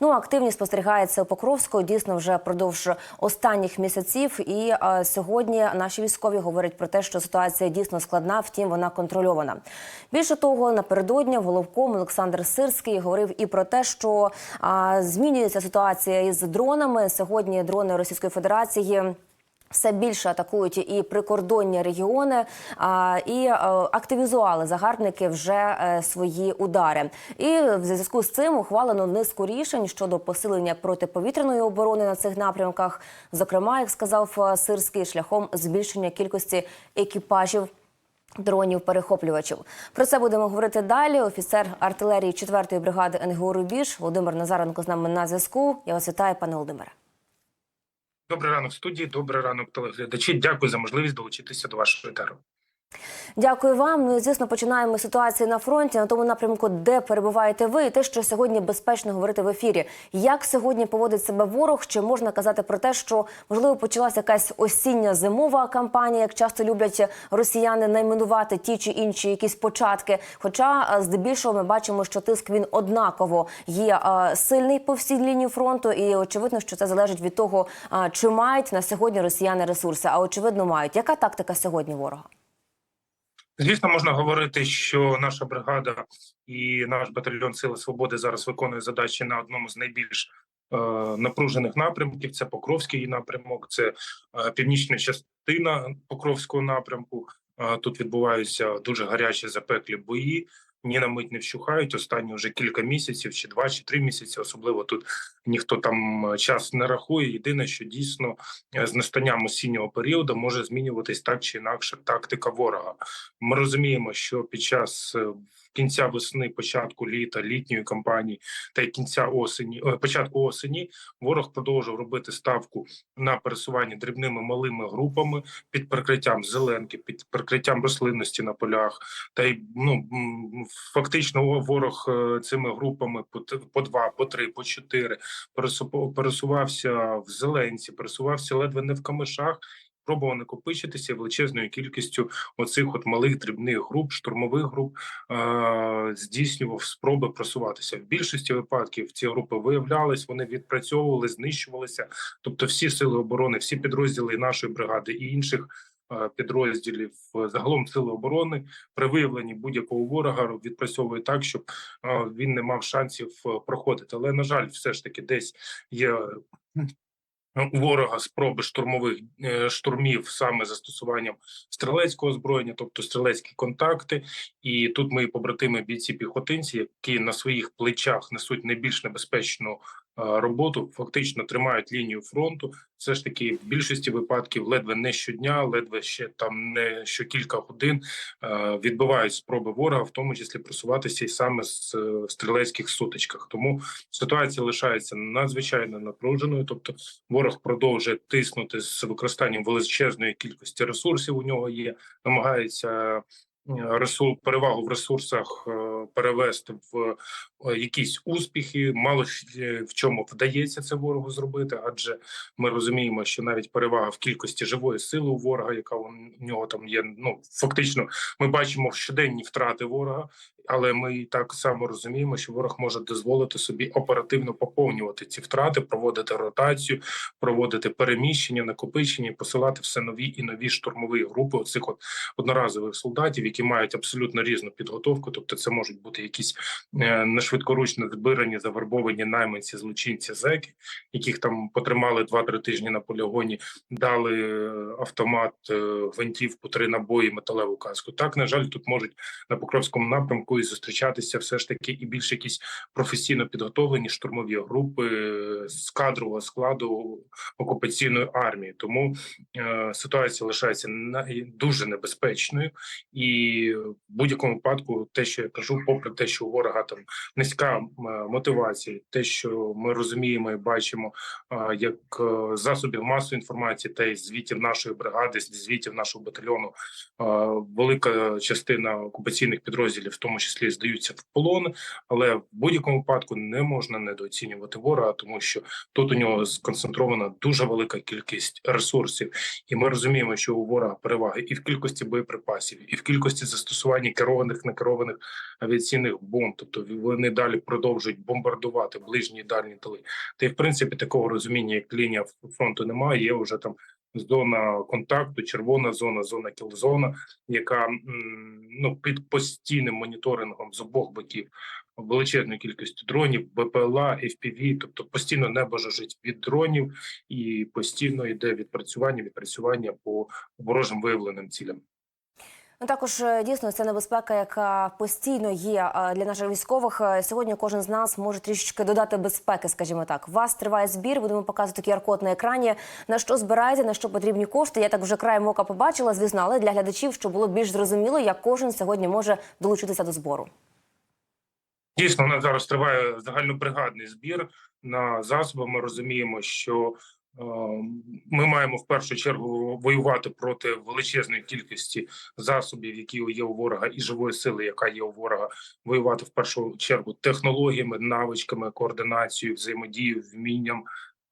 Ну активність спостерігається у Покровську дійсно вже впродовж останніх місяців. І е, сьогодні наші військові говорять про те, що ситуація дійсно складна, втім вона контрольована. Більше того, напередодні головком Олександр Сирський говорив і про те, що е, змінюється ситуація із дронами. Сьогодні дрони Російської Федерації. Все більше атакують і прикордонні регіони, і е, активізували загарбники вже е, свої удари. І в зв'язку з цим ухвалено низку рішень щодо посилення протиповітряної оборони на цих напрямках. Зокрема, як сказав е, Сирський, шляхом збільшення кількості екіпажів. Дронів перехоплювачів про це будемо говорити далі. Офіцер артилерії 4-ї бригади НГУ Рубіж Володимир Назаренко з нами на зв'язку. Я вас вітаю, пане Володимире. Добрий ранок студії, добрий ранок телеглядачі. Дякую за можливість долучитися до вашого етеру. Дякую вам. Ну і звісно, починаємо з ситуації на фронті на тому напрямку, де перебуваєте ви, і те, що сьогодні безпечно говорити в ефірі. Як сьогодні поводить себе ворог? Чи можна казати про те, що можливо почалася якась осіння зимова кампанія, як часто люблять росіяни найменувати ті чи інші якісь початки? Хоча е, здебільшого ми бачимо, що тиск він однаково є е, сильний по всій лінії фронту, і очевидно, що це залежить від того, е, чи мають на сьогодні росіяни ресурси. А очевидно, мають. Яка тактика сьогодні ворога? Звісно, можна говорити, що наша бригада і наш батальйон Сили Свободи зараз виконує задачі на одному з найбільш е, напружених напрямків. Це Покровський напрямок, це е, північна частина Покровського напрямку. Е, тут відбуваються дуже гарячі запеклі бої. Ні на мить не вщухають останні вже кілька місяців, чи два, чи три місяці. Особливо тут ніхто там е, час не рахує. Єдине, що дійсно е, з настанням осіннього періоду може змінюватись так чи інакше тактика ворога. Ми розуміємо, що під час е, кінця весни, початку літа, літньої кампанії та й кінця осені, е, початку осені, ворог продовжив робити ставку на пересування дрібними малими групами під прикриттям зеленки, під прикриттям рослинності на полях. Та й ну фактично ворог е, цими групами по два, по три, по чотири пересу- пересувався в зеленці, пересувався ледве не в камишах. Пробував накопичитися величезною кількістю оцих от малих дрібних груп, штурмових груп е- здійснював спроби просуватися. В більшості випадків ці групи виявлялись, вони відпрацьовували, знищувалися. Тобто, всі сили оборони, всі підрозділи нашої бригади і інших е, підрозділів е, загалом сили оборони при виявленні будь-якого ворога відпрацьовує так, щоб е, він не мав шансів проходити. Але на жаль, все ж таки десь є. Ворога спроби штурмових е, штурмів саме застосуванням стрілецького озброєння, тобто стрілецькі контакти, і тут мої побратими бійці піхотинці, які на своїх плечах несуть найбільш небезпечну роботу, фактично тримають лінію фронту. Все ж таки, в більшості випадків ледве не щодня, ледве ще там не що кілька годин відбивають спроби ворога, в тому числі просуватися і саме з е, стрілецьких сутичках. Тому ситуація лишається надзвичайно напруженою. Тобто, ворог продовжує тиснути з використанням величезної кількості ресурсів. У нього є, намагається перевагу в ресурсах е, перевести в е, якісь успіхи. Мало в чому вдається це ворогу зробити, адже ми розуміємо, що навіть перевага в кількості живої сили у ворога, яка у нього там є. Ну фактично, ми бачимо щоденні втрати ворога. Але ми і так само розуміємо, що ворог може дозволити собі оперативно поповнювати ці втрати, проводити ротацію, проводити переміщення, накопичення, посилати все нові і нові штурмові групи оцих от одноразових солдатів, які мають абсолютно різну підготовку. Тобто, це можуть бути якісь е, нешвидкоручно збирані, завербовані найманці, злочинці, зеки, яких там потримали 2-3 тижні на полігоні, дали е, автомат, е, гвинтівку, три набої, металеву каску. Так на жаль, тут можуть на Покровському напрямку і зустрічатися все ж таки і більш якісь професійно підготовлені штурмові групи е, з кадрового складу окупаційної армії. Тому е, ситуація лишається дуже небезпечною, і в будь-якому випадку, те, що я кажу, попри те, що у ворога там низька мотивація, те, що ми розуміємо і бачимо, як е, засобів масової інформації та й звітів нашої бригади, звітів нашого батальйону, велика частина окупаційних підрозділів, в тому числі здаються в полон, але в будь-якому випадку не можна недооцінювати ворога, тому що тут у нього сконцентрована дуже велика кількість ресурсів, і ми розуміємо, що у ворога переваги і в кількості боєприпасів, і в кількості можливості застосування керованих некерованих авіаційних бомб. Тобто вони далі продовжують бомбардувати ближні і дальні тили. Та й в принципі такого розуміння, як лінія фронту немає. Є вже там зона контакту, червона зона, зона кілзона, яка ну під постійним моніторингом з обох боків величезною кількістю дронів, БПЛА, FPV, тобто постійно небо жужить від дронів і постійно йде відпрацювання, відпрацювання по ворожим виявленим цілям. Ну також е, дійсно це небезпека, яка постійно є е, для наших військових. Е, Сьогодні кожен з нас може трішечки додати безпеки, скажімо так. У вас триває збір. Будемо показувати QR-код на екрані. На що збираєте, на що потрібні кошти. Я так вже краєм ока побачила, звісно, але для глядачів, щоб було більш зрозуміло, як кожен сьогодні може долучитися до збору. Дійсно, у нас зараз триває загальнобригадний збір на засоби. Ми розуміємо, що ми маємо в першу чергу воювати проти величезної кількості засобів, які є у ворога, і живої сили, яка є у ворога, воювати в першу чергу технологіями, навичками, координацією, взаємодією, вмінням.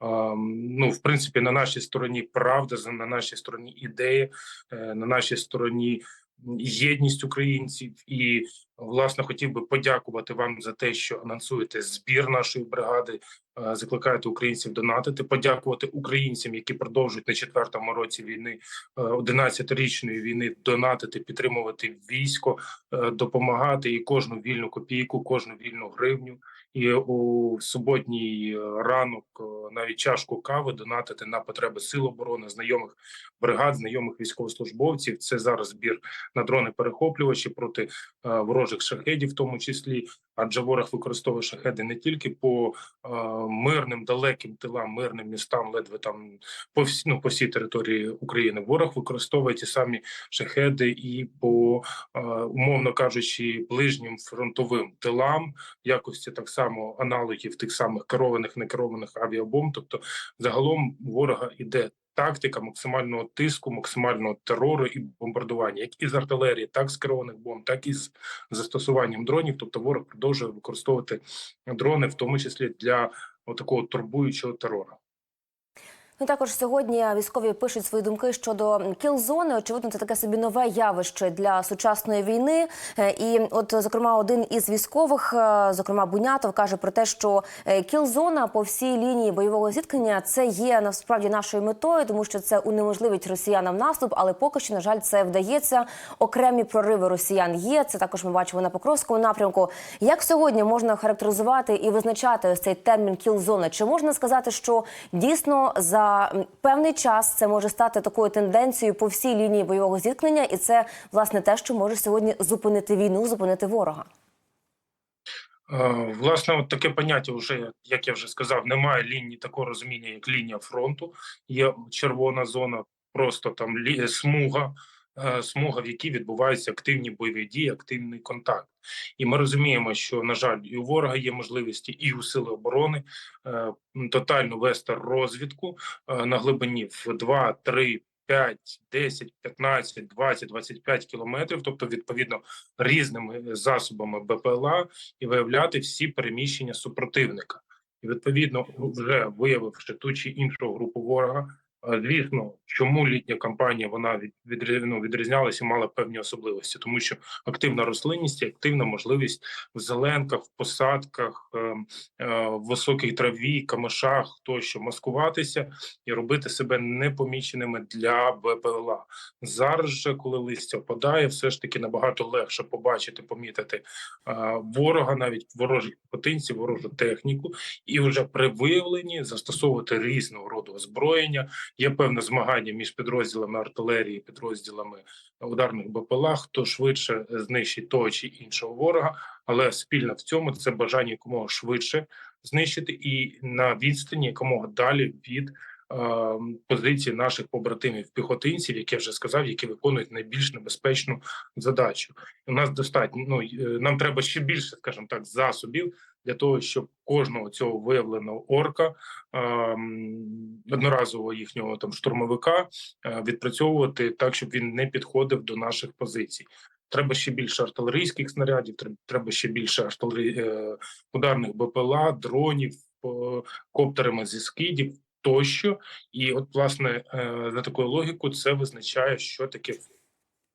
Е, Ну, в принципі, на нашій стороні правда, на нашій стороні ідеї, е, на нашій стороні єдність українців і власне хотів би подякувати вам за те, що анонсуєте збір нашої бригади, е, закликаєте українців донатити. Подякувати українцям, які продовжують на четвертому році війни, е, 11-річної війни, донатити, підтримувати військо, е, допомагати і кожну вільну копійку, кожну вільну гривню. І у суботній е, ранок е, навіть чашку кави донатити на потреби сил оборони, знайомих бригад, знайомих військовослужбовців. Це зараз збір на дрони перехоплювачі проти е, ворожих шахедів, в тому числі, адже ворог використовує шахеди не тільки по е, мирним далеким тилам, мирним містам, ледве там по всі, ну, по всій території України. Ворог використовує ті самі шахеди і по е, умовно кажучи, ближнім фронтовим тилам, якості так само аналогів тих самих керованих некерованих авіабомб. Тобто, загалом ворога іде тактика максимального тиску, максимального терору і бомбардування, як із артилерії, так з керованих бомб, так і з застосуванням дронів. Тобто, ворог продовжує використовувати дрони, в тому числі для такого турбуючого терору. Ну також сьогодні військові пишуть свої думки щодо кіл-зони. Очевидно, це таке собі нове явище для сучасної війни. Е, І, от, зокрема, один із військових, е, зокрема Бунятов, каже про те, що е, кіл-зона по всій лінії бойового зіткнення це є насправді нашою метою, тому що це унеможливить росіянам наступ, але поки що, на жаль, це вдається. Окремі прориви росіян є. Це також ми бачимо на Покровському напрямку. Як сьогодні можна характеризувати і визначати ось цей термін кіл-зона? Чи можна сказати, що дійсно за певний час це може стати такою тенденцією по всій лінії бойового зіткнення, і це власне те, що може сьогодні зупинити війну, зупинити ворога? Е, Власне, от таке поняття вже, як я вже сказав, немає лінії такого розуміння, як лінія фронту. Є червона зона, просто там смуга, смуга, в якій відбуваються активні бойові дії, активний контакт. І ми розуміємо, що на жаль, і у ворога є можливості, і у сили оборони е, тотально вести розвідку е, на глибині в 2, 3, 5, 10, 15, 20, 25 кілометрів, тобто відповідно різними засобами БПЛА і виявляти всі переміщення супротивника. І відповідно, вже виявивши ту чи іншу групу ворога. Е, Звісно, чому літня кампанія вона від, ну, відрізнялася і мала певні особливості, тому що активна рослинність, активна можливість в зеленках, в посадках, е, е, в високій траві, камишах тощо маскуватися і робити себе непоміченими для БПЛА. Зараз же, коли листя опадає, все ж таки набагато легше побачити, помітити е, ворога, навіть ворожих потенцій, ворожу техніку, і вже при виявленні застосовувати різного роду озброєння. Є певне змагання між підрозділами артилерії, підрозділами ударних БПЛА, хто швидше знищить того чи іншого ворога, але спільно в цьому це бажання якомога швидше знищити і на відстані якомога далі від е, позиції наших побратимів піхотинців, як я вже сказав, які виконують найбільш небезпечну задачу. У нас достатньо. Ну е, нам треба ще більше, скажімо так, засобів для того, щоб кожного цього виявленого орка ем, одноразового їхнього там штурмовика е, відпрацьовувати так, щоб він не підходив до наших позицій. Треба ще більше артилерійських снарядів, треба ще більше артилері... е, ударних БПЛА, дронів, коптерами зі скидів тощо. І от, власне, е, за такою логікою, це визначає, що таке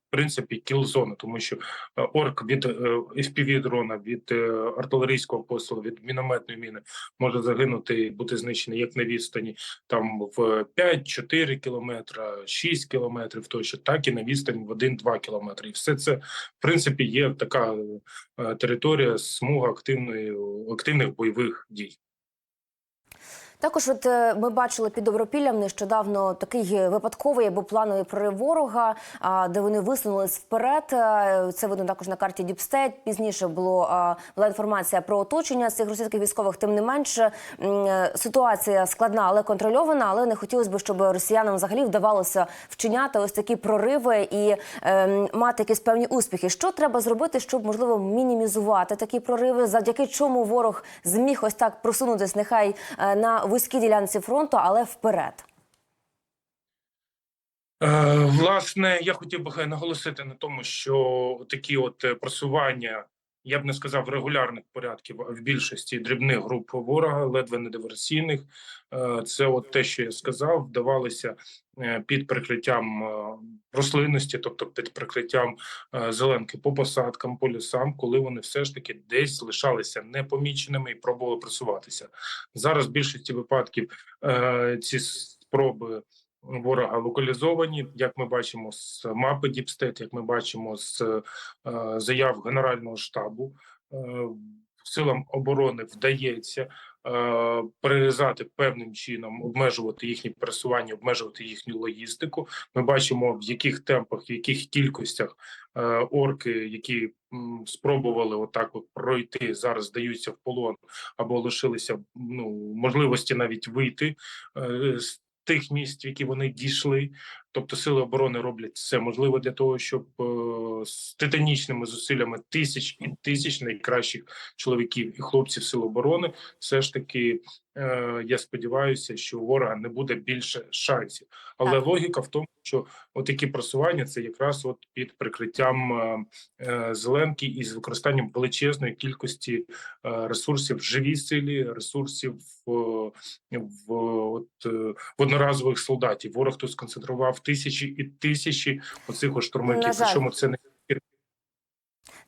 в принципі кіл-зону, тому що е, орк від е, fpv дрона, від е, артилерійського посилу, від мінометної міни може загинути і бути знищений як на відстані там в 5-4 кілометра, 6 кілометрів тощо, так і на відстані в 1-2 кілометри. І все це в принципі є така е, територія смуга активної активних бойових дій. Також, от е, ми бачили під Добропіллям нещодавно такий випадковий або плановий прорив ворога, де вони висунулись вперед. Е, Це видно також на карті Діпстейт. Пізніше було була інформація про оточення цих російських військових. Тим не менше, ситуація складна, але контрольована. Але не хотілося б, щоб росіянам взагалі вдавалося вчиняти ось такі прориви і е, мати якісь певні успіхи. Що треба зробити, щоб можливо мінімізувати такі прориви, завдяки чому ворог зміг ось так просунутись, нехай е, на вузькій ділянці фронту, але вперед. Е, Власне, я хотів би наголосити на тому, що такі от е, просування, я б не сказав регулярних порядків, а в більшості дрібних груп ворога, ледве не диверсійних. е, Це от те, що я сказав, вдавалися е, під прикриттям е, рослинності, тобто під прикриттям зеленки по посадкам, по лісам, коли вони все ж таки десь лишалися непоміченими і пробували просуватися. Зараз в більшості випадків ці спроби ворога локалізовані, як ми бачимо з мапи Діпстет, як ми бачимо з е, заяв Генерального штабу. Е, Силам оборони вдається е, перерізати певним чином, обмежувати їхні пересування, обмежувати їхню логістику. Ми бачимо, в яких темпах, в яких кількостях е, орки, які м, спробували отак от пройти, зараз здаються в полон або лишилися ну можливості навіть вийти е, з тих місць, які вони дійшли. Тобто сили оборони роблять все можливе для того, щоб е, з титанічними зусиллями тисяч і тисяч найкращих чоловіків і хлопців сил оборони, все ж таки е, я сподіваюся, що у ворога не буде більше шансів. Але Так. логіка в тому, що отакі просування це якраз от під прикриттям е, зеленки і з використанням величезної кількості е, ресурсів в живій силі, ресурсів в, в, от, в одноразових солдатів. Ворог тут сконцентрував тисячі і тисячі оцих штурмовиків. Причому це не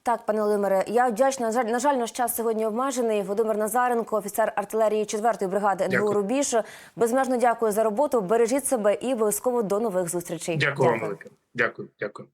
Так, пане Володимире, я вдячна. На жаль, на жаль, наш час сьогодні обмежений. Володимир Назаренко, офіцер артилерії 4-ї бригади НГУ Дякую. Рубіж. Безмежно дякую за роботу. Бережіть себе і обов'язково до нових зустрічей. дякую вам велике. Дякую, дякую.